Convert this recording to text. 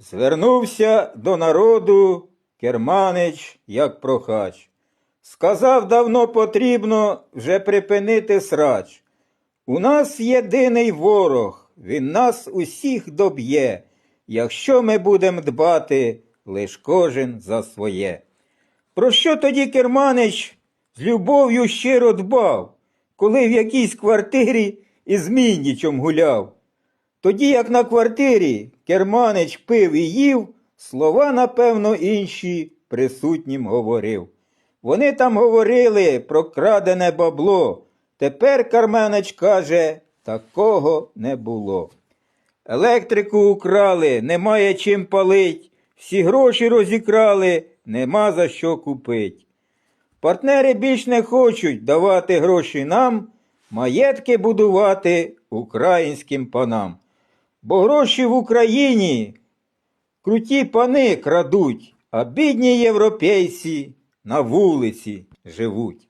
Звернувся до народу Керманич, як прохач. Сказав, давно потрібно вже припинити срач. У нас єдиний ворог, він нас усіх доб'є, якщо ми будемо дбати лиш кожен за своє. Про що тоді Керманич з любов'ю щиро дбав, коли в якійсь квартирі із Міннічем гуляв? Тоді, як на квартирі Керманич пив і їв, слова, напевно, інші присутнім говорив. Вони там говорили про крадене бабло. Тепер Карменич каже, такого не було. Електрику украли, немає чим палить, всі гроші розікрали, нема за що купить. Партнери більш не хочуть давати гроші нам, маєтки будувати українським панам. Бо гроші в Україні круті пани крадуть, а бідні європейці на вулиці живуть.